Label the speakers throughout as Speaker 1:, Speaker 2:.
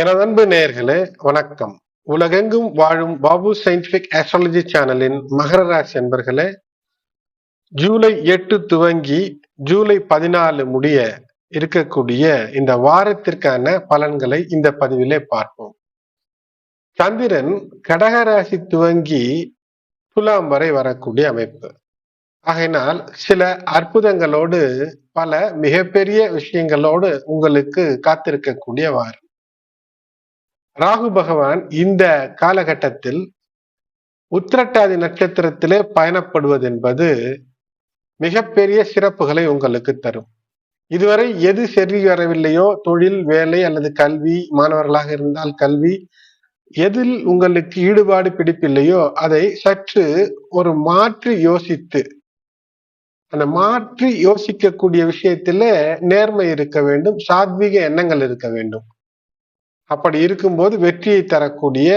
Speaker 1: எனது அன்பு நேயர்களே வணக்கம். உலகெங்கும் வாழும் பாபு சயின்டிபிக் ஆஸ்ட்ராலஜி சேனலின் மகர ராசி என்பர்களே ஜூலை எட்டு துவங்கி ஜூலை பதினாலு முடிய இருக்கக்கூடிய இந்த வாரத்திற்கான பலன்களை இந்த பதிவிலே பார்ப்போம். சந்திரன் கடகராசி துவங்கி துலாம் வரை வரக்கூடிய அமைப்பு. ஆகையினால் சில அற்புதங்களோடு பல மிகப்பெரிய விஷயங்களோடு உங்களுக்கு காத்திருக்கக்கூடிய வாரம். ராகு பகவான் இந்த காலகட்டத்தில் உத்திரட்டாதி நட்சத்திரத்திலே பயணப்படுவது என்பது மிகப்பெரிய சிறப்புகளை உங்களுக்கு தரும். இதுவரை எது சரி வரவில்லையோ தொழில் வேலை அல்லது கல்வி மாணவர்களாக இருந்தால் கல்வி எதில் உங்களுக்கு ஈடுபாடு பிடிப்பில்லையோ அதை சற்று ஒரு மாற்றி யோசித்து அந்த மாற்றி யோசிக்கக்கூடிய விஷயத்திலே நேர்மை இருக்க வேண்டும் சாத்வீக எண்ணங்கள் இருக்க வேண்டும். அப்படி இருக்கும்போது வெற்றியை தரக்கூடிய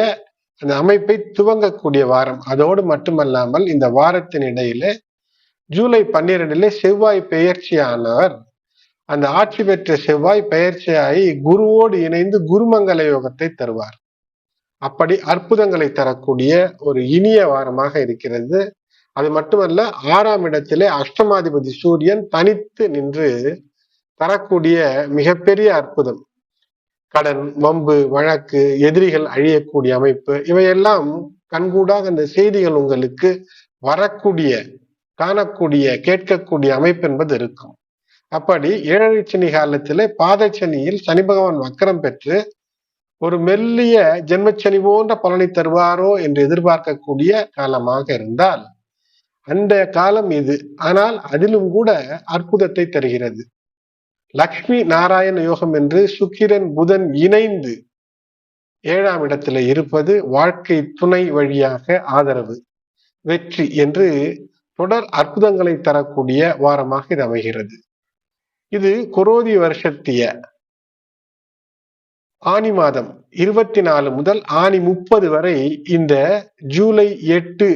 Speaker 1: அந்த அமைப்பை துவங்கக்கூடிய வாரம். அதோடு மட்டுமல்லாமல் இந்த வாரத்தின் இடையில ஜூலை பன்னிரெண்டிலே செவ்வாய் பெயர்ச்சியானவர். அந்த ஆட்சி பெற்ற செவ்வாய் பெயர்ச்சியாகி குருவோடு இணைந்து குருமங்கல யோகத்தை தருவார். அப்படி அற்புதங்களை தரக்கூடிய ஒரு இனிய வாரமாக இருக்கிறது. அது மட்டுமல்ல ஆறாம் இடத்திலே அஷ்டமாதிபதி சூரியன் தனித்து நின்று தரக்கூடிய மிகப்பெரிய அற்புதம். கடன் வம்பு வழக்கு எதிரிகள் அழியக்கூடிய அமைப்பு இவையெல்லாம் கண்கூடாக அந்த செய்திகள் உங்களுக்கு வரக்கூடிய காணக்கூடிய கேட்கக்கூடிய அமைப்பு என்பது இருக்கும். அப்படி ஏழரை சனி காலத்திலே பாதச்சனியில் சனி பகவான் வக்கரம் பெற்று ஒரு மெல்லிய ஜென்மச்சனி போன்ற பலனை தருவாரோ என்று எதிர்பார்க்கக்கூடிய காலமாக இருந்தால் அந்த காலம் இது. ஆனால் அதிலும் கூட அற்புதத்தை தருகிறது. லக்ஷ்மி நாராயண யோகம் என்று சுக்கிரன் புதன் இணைந்து ஏழாம் இடத்துல இருப்பது வாழ்க்கை துணை வழியாக ஆதரவு வெற்றி என்று தொடர் அற்புதங்களை தரக்கூடிய வாரமாக இது அமைகிறது. இது குரோதி வருஷத்திய ஆனி மாதம் இருபத்தி நாலு முதல் ஆனி முப்பது வரை இந்த ஜூலை எட்டு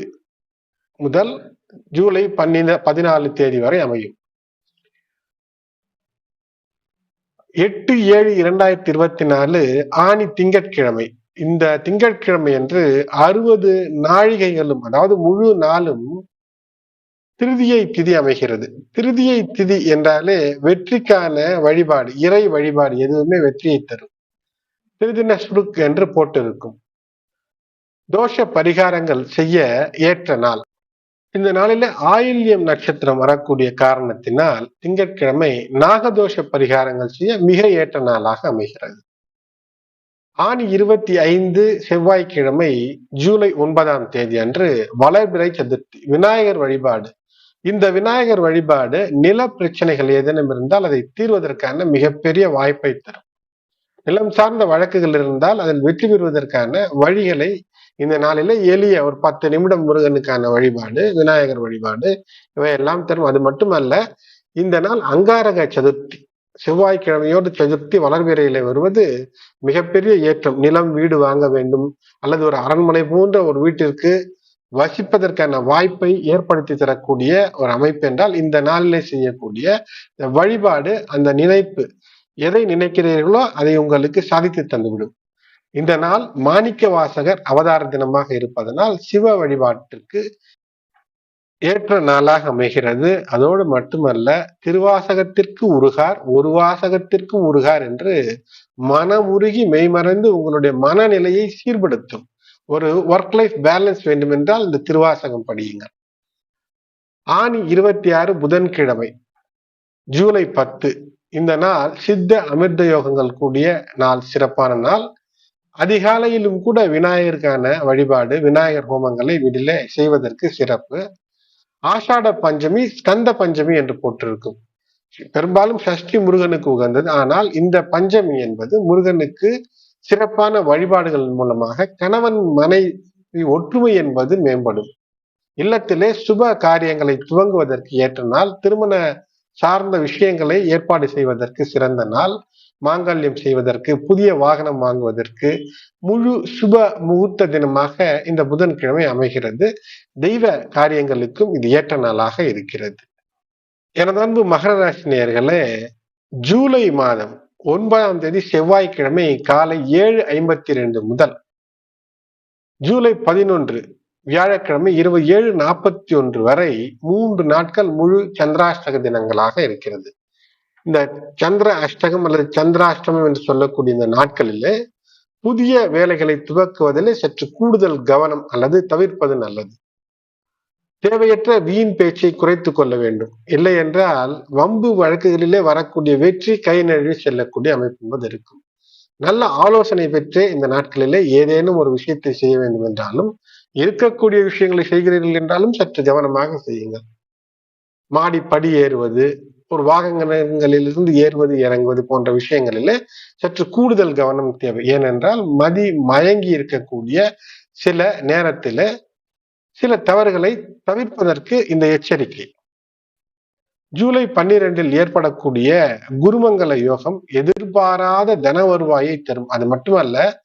Speaker 1: முதல் ஜூலை பன்னின பதினாலு தேதி வரை அமையும். எட்டு ஏழு இரண்டாயிரத்தி இருபத்தி நாலு ஆணி திங்கட்கிழமை. இந்த திங்கட்கிழமை என்று அறுபது நாழிகைகளும் அதாவது முழு நாளும் திருதியை திதி அமைகிறது. திருதியை திதி என்றாலே வெற்றிக்கான வழிபாடு இறை வழிபாடு எதுவுமே வெற்றியை தரும். திருதின சுடுக்கு என்று போட்டிருக்கும். தோஷ பரிகாரங்கள் செய்ய ஏற்ற நாள். இந்த நாளில ஆயில்யம் நட்சத்திரம் வரக்கூடிய காரணத்தினால் திங்கட்கிழமை நாகதோஷ பரிகாரங்கள் செய்ய மிக ஏற்ற நாளாக அமைகிறது. ஆணி இருபத்தி ஐந்து செவ்வாய்க்கிழமை ஜூலை ஒன்பதாம் தேதி அன்று வளர்பிறை சதுர்த்தி விநாயகர் வழிபாடு. இந்த விநாயகர் வழிபாடு நில பிரச்சனைகள் ஏதேனும் இருந்தால் அதை தீர்வதற்கான மிகப்பெரிய வாய்ப்பை தரும். நிலம் சார்ந்த வழக்குகள் இருந்தால் அதில் வெற்றி பெறுவதற்கான வழிகளை இந்த நாளில எளிய ஒரு பத்து நிமிடம் முருகனுக்கான வழிபாடு விநாயகர் வழிபாடு இவையெல்லாம் தரும். அது மட்டுமல்ல இந்த நாள் அங்காரக சதுர்த்தி. செவ்வாய்க்கிழமையோடு சதுர்த்தி வளர்பிறையில வருவது மிகப்பெரிய ஏற்றம். நிலம் வீடு வாங்க வேண்டும். அல்லது ஒரு அரண்மனை போன்ற ஒரு வீட்டிற்கு வசிப்பதற்கான வாய்ப்பை ஏற்படுத்தி தரக்கூடிய ஒரு அமைப்பு என்றால் இந்த நாளிலே செய்யக்கூடிய வழிபாடு அந்த நினைப்பு. எதை நினைக்கிறீர்களோ அதை உங்களுக்கு சாதித்து தந்துவிடும். இந்த நாள் மாணிக்க வாசகர் அவதார தினமாக இருப்பதனால் சிவ வழிபாட்டிற்கு ஏற்ற நாளாக அமைகிறது. அதோடு மட்டுமல்ல திருவாசகத்திற்கு உருகார் ஒரு வாசகத்திற்கு உருகார் என்று மனமுருகி மெய்மறந்து உங்களுடைய மனநிலையை சீர்படுத்தும் ஒரு ஒர்க் லைஃப் பேலன்ஸ் வேண்டும் என்றால் இந்த திருவாசகம் படியுங்கள். ஆணி இருபத்தி ஆறு புதன்கிழமை ஜூலை பத்து. இந்த நாள் சித்த அமிர்த யோகங்கள் கூடிய நாள் சிறப்பான நாள். அதிகாலையிலும் கூட விநாயகருக்கான வழிபாடு விநாயகர் ஹோமங்களை வீட்டில செய்வதற்கு சிறப்பு. ஆஷாட பஞ்சமி ஸ்கந்த பஞ்சமி என்று போட்டிருக்கும். பெரும்பாலும் சஷ்டி முருகனுக்கு உகந்தது. ஆனால் இந்த பஞ்சமி என்பது முருகனுக்கு சிறப்பான வழிபாடுகள் மூலமாக கணவன் மனைவி ஒற்றுமை என்பது மேம்படும். இல்லத்திலே சுப காரியங்களை துவங்குவதற்கு ஏற்ற நாள் திருமண சார்ந்த விஷயங்களை ஏற்பாடு செய்வதற்கு சிறந்த நாள் மாங்கல்யம் செய்வதற்கு புதிய வாகனம் வாங்குவதற்கு முழு சுப முகூர்த்த தினமாக இந்த புதன்கிழமை அமைகிறது. தெய்வ காரியங்களுக்கும் இது ஏற்ற நாளாக இருக்கிறது. எனது அன்பு மகர ராசி நேயர்களே ஜூலை மாதம் ஒன்பதாம் தேதி செவ்வாய்க்கிழமை காலை ஏழு ஐம்பத்தி ரெண்டு முதல் ஜூலை பதினொன்று வியாழக்கிழமை இருபது ஏழு நாற்பத்தி ஒன்று வரை மூன்று நாட்கள் முழு சந்திராஷ்டக தினங்களாக இருக்கிறது. இந்த சந்திர அஷ்டகம் அல்லது சந்திராஷ்டமம் என்று சொல்லக்கூடிய இந்த நாட்களிலே புதிய வேலைகளை துவக்குவதில் சற்று கூடுதல் கவனம் அல்லது தவிர்ப்பது நல்லது. தேவையற்ற வீண் பேச்சை குறைத்து கொள்ள வேண்டும். இல்லை என்றால் வம்பு வழக்குகளிலே வரக்கூடிய வெற்றி கை நழுவி செல்லக்கூடிய அமைப்பு என்பது இருக்கும். நல்ல ஆலோசனை பெற்று இந்த நாட்களிலே ஏதேனும் ஒரு விஷயத்தை செய்ய வேண்டும் என்றாலும் இருக்கக்கூடிய விஷயங்களை செய்கிறீர்கள் என்றாலும் சற்று கவனமாக செய்யுங்கள். மாடி படி ஏறுவது ஒரு வாகனங்களிலிருந்து ஏறுவது இறங்குவது போன்ற விஷயங்களிலே சற்று கூடுதல் கவனம் தேவை. ஏனென்றால் மதி மயங்கி இருக்கக்கூடிய சில நேரத்தில் சில தவறுகளை தவிர்ப்பதற்கு இந்த எச்சரிக்கை. ஜூலை பன்னிரெண்டில் ஏற்படக்கூடிய குருமங்கல யோகம் எதிர்பாராத தன வருவாயை தரும். அது மட்டுமல்ல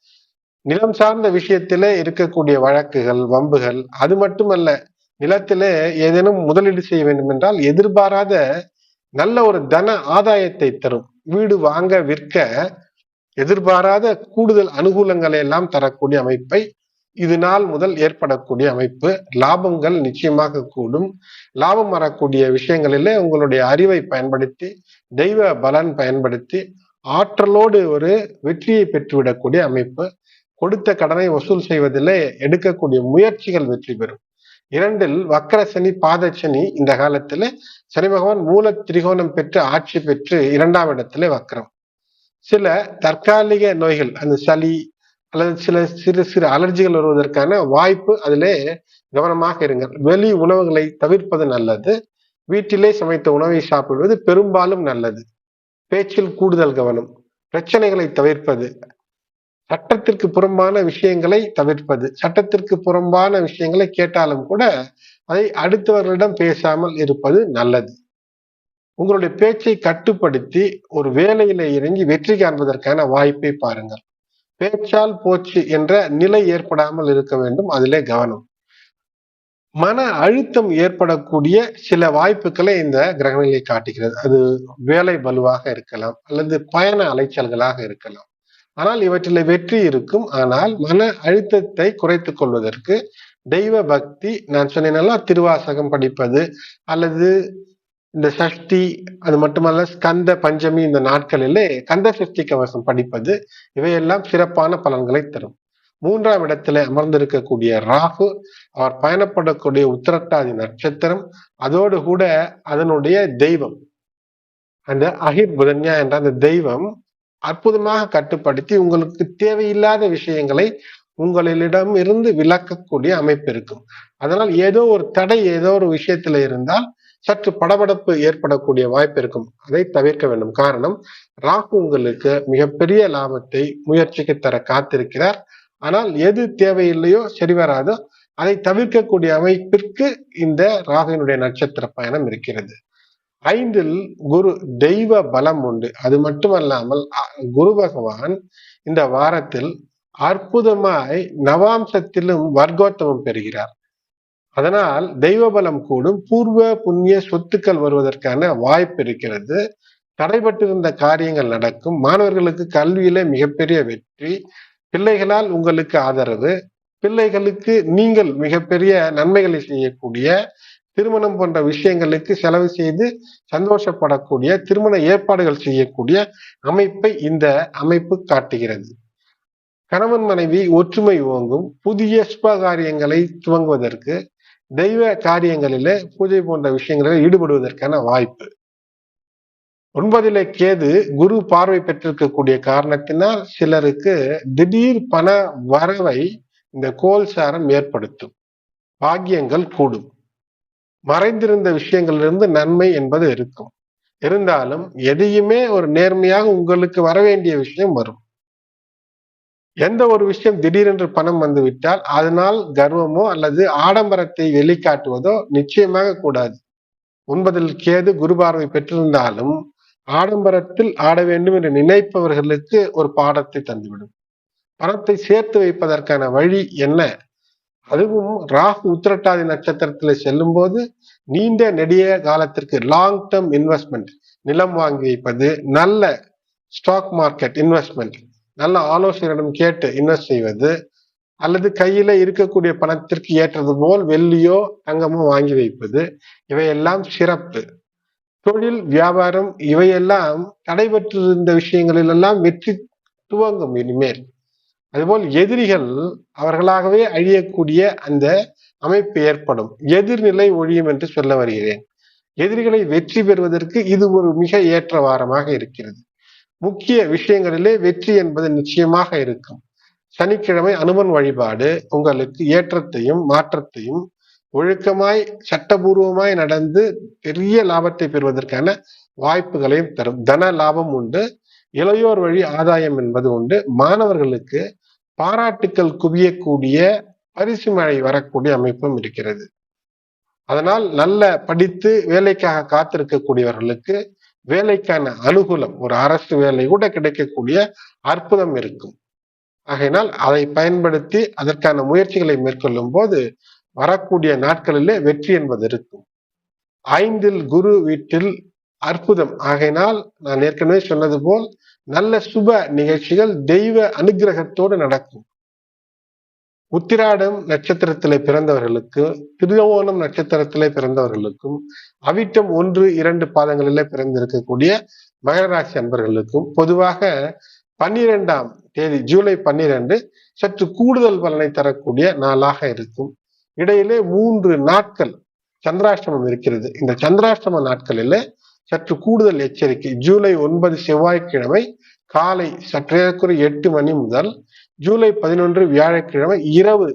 Speaker 1: நிலம் சார்ந்த விஷயத்திலே இருக்கக்கூடிய வழக்குகள் வம்புகள் அது மட்டுமல்ல நிலத்திலே ஏதேனும் முதலீடு செய்ய வேண்டும் என்றால் எதிர்பாராத நல்ல ஒரு தன ஆதாயத்தை தரும். வீடு வாங்க விற்க எதிர்பாராத கூடுதல் அனுகூலங்களை எல்லாம் தரக்கூடிய அமைப்பை இது நாள் முதல் ஏற்படக்கூடிய அமைப்பு. லாபங்கள் நிச்சயமாக கூடும். லாபம் வரக்கூடிய விஷயங்களிலே உங்களுடைய அறிவை பயன்படுத்தி தெய்வ பலன் பயன்படுத்தி ஆற்றலோடு ஒரு வெற்றியை பெற்றுவிடக்கூடிய அமைப்பு. கொடுத்த கடனை வசூல் செய்வதிலே எடுக்கக்கூடிய முயற்சிகள் வெற்றி பெறும். இரண்டில் வக்கர சனி பாதச்சனி இந்த காலத்துல சனி பகவான் மூல திரிகோணம் பெற்று ஆட்சி பெற்று இரண்டாம் இடத்துல வக்கரம். சில தற்காலிக நோய்கள் அந்த சளி அல்லது சில சிறு சிறு அலர்ஜிகள் வருவதற்கான வாய்ப்பு அதிலே கவனமாக இருங்கள். வெளி உணவுகளை தவிர்ப்பது நல்லது. வீட்டிலே சமைத்த உணவை சாப்பிடுவது பெரும்பாலும் நல்லது. பேச்சில் கூடுதல் கவனம். பிரச்சனைகளை தவிர்ப்பது சட்டத்திற்கு புறம்பான விஷயங்களை தவிர்ப்பது சட்டத்திற்கு புறம்பான விஷயங்களை கேட்டாலும் கூட அதை அடுத்தவர்களிடம் பேசாமல் இருப்பது நல்லது. உங்களுடைய பேச்சை கட்டுப்படுத்தி ஒரு வேலையில இறங்கி வெற்றி காண்பதற்கான வாய்ப்பை பாருங்கள். பேச்சால் போச்சு என்ற நிலை ஏற்படாமல் இருக்க வேண்டும் அதிலே கவனம். மன அழுத்தம் ஏற்படக்கூடிய சில வாய்ப்புகளை இந்த கிரகநிலை காட்டுகிறது. அது வேலை வலுவாக இருக்கலாம் அல்லது பயண அலைச்சல்களாக இருக்கலாம். ஆனால் இவற்றில் வெற்றி இருக்கும். ஆனால் மன அழுத்தத்தை குறைத்துக் கொள்வதற்கு தெய்வ பக்தி நான் சொன்னேன்னா திருவாசகம் படிப்பது அல்லது இந்த சஷ்டி அது மட்டுமல்ல ஸ்கந்த பஞ்சமி இந்த நாட்களிலே கந்த சஷ்டி கவசம் படிப்பது இவையெல்லாம் சிறப்பான பலன்களை தரும். மூன்றாம் இடத்துல அமர்ந்திருக்கக்கூடிய ராகு அவர் பயணப்படக்கூடிய உத்திரட்டாதி நட்சத்திரம் அதோடு கூட அதனுடைய தெய்வம். அந்த அகிர் புதன்யா என்ற அந்த தெய்வம் அற்புதமாக கட்டுப்படுத்தி உங்களுக்கு தேவையில்லாத விஷயங்களை உங்களிடம் இருந்து விளக்கக்கூடிய அமைப்பு இருக்கும். அதனால் ஏதோ ஒரு தடை ஏதோ ஒரு விஷயத்துல இருந்தால் சற்று படபடப்பு ஏற்படக்கூடிய வாய்ப்பு இருக்கும். அதை தவிர்க்க வேண்டும். காரணம் ராகு உங்களுக்கு மிகப்பெரிய லாபத்தை முயற்சிக்கு தர காத்திருக்கிறார். ஆனால் எது தேவையில்லையோ சரி வராதோ அதை தவிர்க்கக்கூடிய அமைப்பிற்கு இந்த ராகுவினுடைய நட்சத்திர பயணம் இருக்கிறது. ஐந்தில் குரு தெய்வ பலம் உண்டு. அது மட்டுமல்லாமல் குரு பகவான் இந்த வாரத்தில் அற்புதமாய் நவாம்சத்திலும் வர்க்கோத்தமம் பெறுகிறார். அதனால் தெய்வ பலம் கூடும். பூர்வ புண்ணிய சொத்துக்கள் வருவதற்கான வாய்ப்பு இருக்கிறது. தடைபட்டிருந்த காரியங்கள் நடக்கும். மாணவர்களுக்கு கல்வியில மிகப்பெரிய வெற்றி. பிள்ளைகளால் உங்களுக்கு ஆதரவு. பிள்ளைகளுக்கு நீங்கள் மிகப்பெரிய நன்மைகளை செய்யக்கூடிய திருமணம் போன்ற விஷயங்களுக்கு செலவு செய்து சந்தோஷப்படக்கூடிய திருமண ஏற்பாடுகள் செய்யக்கூடிய அமைப்பை இந்த அமைப்பு காட்டுகிறது. கணவன் மனைவி ஒற்றுமை ஓங்கும் புதிய சுப காரியங்களை துவங்குவதற்கு தெய்வ காரியங்களிலே பூஜை போன்ற விஷயங்களில் ஈடுபடுவதற்கான வாய்ப்பு. ஒன்பதிலே கேது குரு பார்வை பெற்றிருக்கக்கூடிய காரணத்தினால் சிலருக்கு திடீர் பண வரவை இந்த கோல்சாரம் ஏற்படுத்தும். பாக்கியங்கள் கூடும். மறைந்திருந்த விஷயங்களிலிருந்து நன்மை என்பது இருக்கும். இருந்தாலும் எதையுமே ஒரு நேர்மையாக உங்களுக்கு வர வேண்டிய விஷயம் வரும். எந்த ஒரு விஷயம் திடீரென்று பணம் வந்துவிட்டால் அதனால் கர்வமோ அல்லது ஆடம்பரத்தை வெளிக்காட்டுவதோ நிச்சயமாக கூடாது. ஒன்பதில் கேது குரு பார்வை பெற்றிருந்தாலும் ஆடம்பரத்தில் ஆட வேண்டும் என்று நினைப்பவர்களுக்கு ஒரு பாடத்தை தந்துவிடும். பணத்தை சேர்த்து வைப்பதற்கான வழி என்ன? அதுவும் ராகு உத்திரட்டாதி நட்சத்திரத்துல செல்லும் போது நீண்ட நெடிய காலத்திற்கு லாங் டேர்ம் இன்வெஸ்ட்மெண்ட் நிலம் வாங்கி வைப்பது நல்ல ஸ்டாக் மார்க்கெட் இன்வெஸ்ட்மெண்ட் நல்ல ஆலோசனையிடம் கேட்டு இன்வெஸ்ட் செய்வது அல்லது கையில இருக்கக்கூடிய பணத்திற்கு ஏற்றது போல் வெள்ளியோ தங்கமோ வாங்கி வைப்பது இவையெல்லாம் சிறப்பு. தொழில் வியாபாரம் இவையெல்லாம் தடைபெற்றிருந்த விஷயங்களில் எல்லாம் வெற்றி துவங்கும் இனிமேல். அதுபோல் எதிரிகள் அவர்களாகவே அழியக்கூடிய அந்த அமைப்பு ஏற்படும். எதிர்நிலை ஒழியும் என்று சொல்ல வருகிறேன். எதிரிகளை வெற்றி பெறுவதற்கு இது ஒரு மிக ஏற்ற வாரமாக இருக்கிறது. முக்கிய விஷயங்களிலே வெற்றி என்பது நிச்சயமாக இருக்கும். சனிக்கிழமை அனுமன் வழிபாடு உங்களுக்கு ஏற்றத்தையும் மாற்றத்தையும் ஒழுக்கமாய் சட்டபூர்வமாய் நடந்து பெரிய லாபத்தை பெறுவதற்கான வாய்ப்புகளையும் தரும். தன லாபம் உண்டு. இளையோர் வழி ஆதாயம் என்பது உண்டு. மாணவர்களுக்கு பாராட்டுக்கள் குவியக்கூடிய பரிசு மழை வரக்கூடிய அமைப்பும் இருக்கிறது. அதனால் நல்ல படித்து வேலைக்காக காத்திருக்கக்கூடியவர்களுக்கு வேலைக்கான அனுகூலம் ஒரு அரசு வேலை கூட கிடைக்கக்கூடிய அற்புதம் இருக்கும். ஆகையினால் அதை பயன்படுத்தி அதற்கான முயற்சிகளை மேற்கொள்ளும் போது வரக்கூடிய நாட்களிலே வெற்றி என்பது இருக்கும். ஐந்தில் குரு வீட்டில் அற்புதம். ஆகையினால் நான் ஏற்கனவே சொன்னது போல் நல்ல சுப நிகழ்ச்சிகள் தெய்வ அனுகிரகத்தோடு நடக்கும். உத்திராடம் நட்சத்திரத்திலே பிறந்தவர்களுக்கு திருவோணம் நட்சத்திரத்திலே பிறந்தவர்களுக்கும் அவிட்டம் ஒன்று இரண்டு பாதங்களிலே பிறந்திருக்கக்கூடிய மகர ராசி அன்பர்களுக்கும் பொதுவாக பன்னிரெண்டாம் தேதி ஜூலை பன்னிரண்டு சற்று கூடுதல் பலனை தரக்கூடிய நாளாக இருக்கும். இடையிலே மூன்று நாட்கள் சந்திராஷ்டமம் இருக்கிறது. இந்த சந்திராஷ்டம நாட்களிலே சற்று கூடுதல் எச்சரிக்கை. ஜூலை ஒன்பது செவ்வாய்க்கிழமை காலை சற்றேறக்குறை எட்டு மணி முதல் ஜூலை பதினொன்று வியாழக்கிழமை இரவு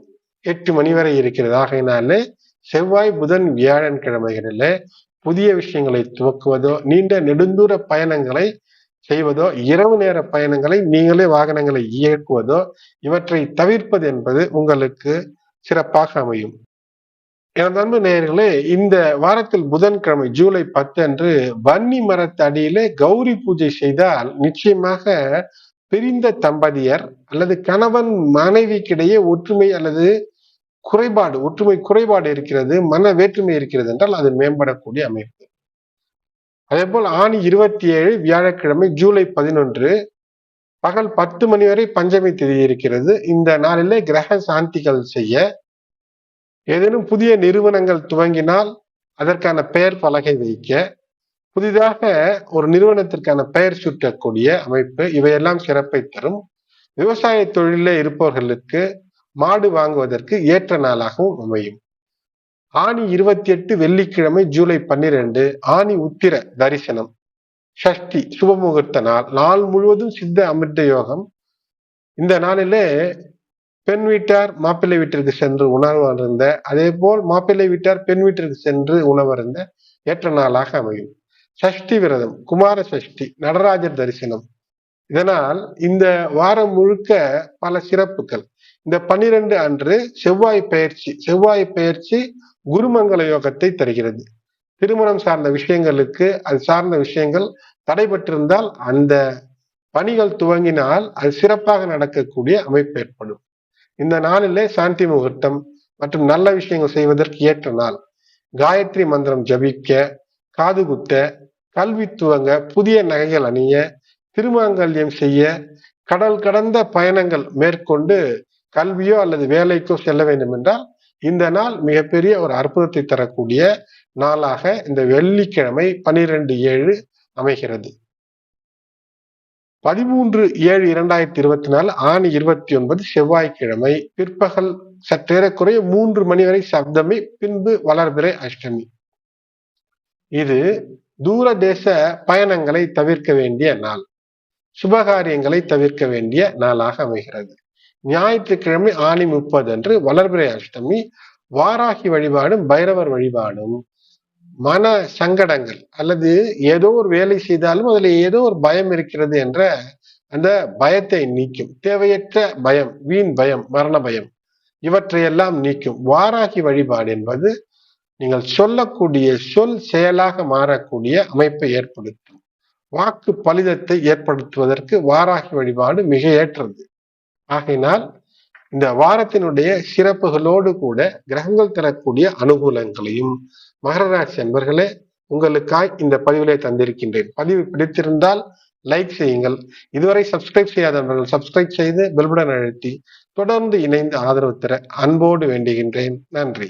Speaker 1: எட்டு மணி வரை இருக்கிறது. ஆகையினாலே செவ்வாய் புதன் வியாழன் கிழமைகளில் புதிய விஷயங்களை துவக்குவதோ நீண்ட நெடுந்தூர பயணங்களை செய்வதோ இரவு நேர பயணங்களை நீங்களே வாகனங்களை இயக்குவதோ இவற்றை தவிர்ப்பது என்பது உங்களுக்கு சிறப்பாக அமையும். எனது அன்பு நேயர்களே இந்த வாரத்தில் புதன்கிழமை ஜூலை பத்து அன்று வன்னி மரத்து அடியிலே கௌரி பூஜை செய்தால் நிச்சயமாக பிரிந்த தம்பதியர் அல்லது கணவன் மனைவிக்கிடையே ஒற்றுமை அல்லது குறைபாடு ஒற்றுமை குறைபாடு இருக்கிறது மன வேற்றுமை இருக்கிறது என்றால் அது மேம்படக்கூடிய அமைப்பு. அதே போல் ஆணி இருபத்தி ஏழு வியாழக்கிழமை ஜூலை பதினொன்று பகல் பத்து மணி வரை பஞ்சமி திதி இருக்கிறது. இந்த நாளிலே கிரக சாந்திகள் செய்ய ஏதேனும் புதிய நிறுவனங்கள் துவங்கினால் அதற்கான பெயர் பலகை வைக்க புதிதாக ஒரு நிறுவனத்திற்கான பெயர் சுட்டக்கூடிய அமைப்பு இவையெல்லாம் சிறப்பை தரும். விவசாய தொழிலே இருப்பவர்களுக்கு மாடு வாங்குவதற்கு ஏற்ற நாளாகவும் அமையும். ஆணி இருபத்தி எட்டு வெள்ளிக்கிழமை ஜூலை பன்னிரண்டு ஆணி உத்திர தரிசனம். ஷஷ்டி சுபமுகூர்த்த நாள். நாள் முழுவதும் சித்த அமிர்த யோகம். இந்த நாளிலே பெண் வீட்டார் மாப்பிள்ளை வீட்டிற்கு சென்று உணவு இருந்த அதே போல் மாப்பிள்ளை வீட்டார் பெண் வீட்டிற்கு சென்று உணவருந்த ஏற்ற நாளாக அமையும். சஷ்டி விரதம் குமார சஷ்டி நடராஜர் தரிசனம். இதனால் இந்த வாரம் முழுக்க பல சிறப்புகள். இந்த பன்னிரண்டு அன்று செவ்வாய் பயிற்சி செவ்வாய் பயிற்சி குருமங்கல யோகத்தை தருகிறது. திருமணம் சார்ந்த விஷயங்களுக்கு அது சார்ந்த விஷயங்கள் தடைபட்டிருந்தால் அந்த பணிகள் துவங்கினால் அது சிறப்பாக நடக்கக்கூடிய அமைப்பு ஏற்படும். இந்த நாளிலே சாந்தி முகூர்த்தம் மற்றும் நல்ல விஷயங்கள் செய்வதற்கு ஏற்ற நாள். காயத்ரி மந்திரம் ஜபிக்க காது குத்த கல்வி துவங்க புதிய நகைகள் அணிய திருமாங்கல்யம் செய்ய கடல் கடந்த பயணங்கள் மேற்கொண்டு கல்வியோ அல்லது வேலைக்கோ செல்ல வேண்டும் என்றால் இந்த நாள் மிகப்பெரிய ஒரு அற்புதத்தை தரக்கூடிய நாளாக இந்த வெள்ளிக்கிழமை பனிரெண்டு ஏழு அமைகிறது. பதிமூன்று ஏழு இரண்டாயிரத்தி இருபத்தி நாலு ஆணி இருபத்தி ஒன்பது செவ்வாய்க்கிழமை பிற்பகல் சற்றேறக்குறைய மூன்று மணி வரை சப்தமி பின்பு வளர்பிறை அஷ்டமி. இது தூர தேச பயணங்களை தவிர்க்க வேண்டிய நாள். சுபகாரியங்களை தவிர்க்க வேண்டிய நாளாக அமைகிறது. ஞாயிற்றுக்கிழமை ஆணி முப்பது அன்று வளர்பிறை அஷ்டமி வாராகி வழிபாடும் பைரவர் வழிபாடும். மன சங்கடங்கள் அல்லது ஏதோ ஒரு வேலை செய்தாலும் அதுல ஏதோ ஒரு பயம் இருக்கிறது என்ற அந்த பயத்தை நீக்கும். தேவையற்ற பயம் வீண் பயம் மரண பயம் இவற்றையெல்லாம் நீக்கும். வாராகி வழிபாடு என்பது நீங்கள் சொல்லக்கூடிய சொல் செயலாக மாறக்கூடிய அமைப்பை ஏற்படுத்தும். வாக்கு பலிதத்தை ஏற்படுத்துவதற்கு வாராகி வழிபாடு மிக ஏற்றது. ஆகையினால் இந்த வாரத்தினுடைய சிறப்புகளோடு கூட கிரகங்கள் தரக்கூடிய அனுகூலங்களையும் மகர ராசி அன்பர்களே உங்களுக்காய் இந்த பதிவிலே தந்திருக்கின்றேன். பதிவு பிடித்திருந்தால் லைக் செய்யுங்கள். இதுவரை சப்ஸ்கிரைப் செய்யாதவர்கள் சப்ஸ்கிரைப் செய்து பெல்புடன் அழுத்தி தொடர்ந்து இணைந்து ஆதரவு தர அன்போடு வேண்டுகின்றேன். நன்றி.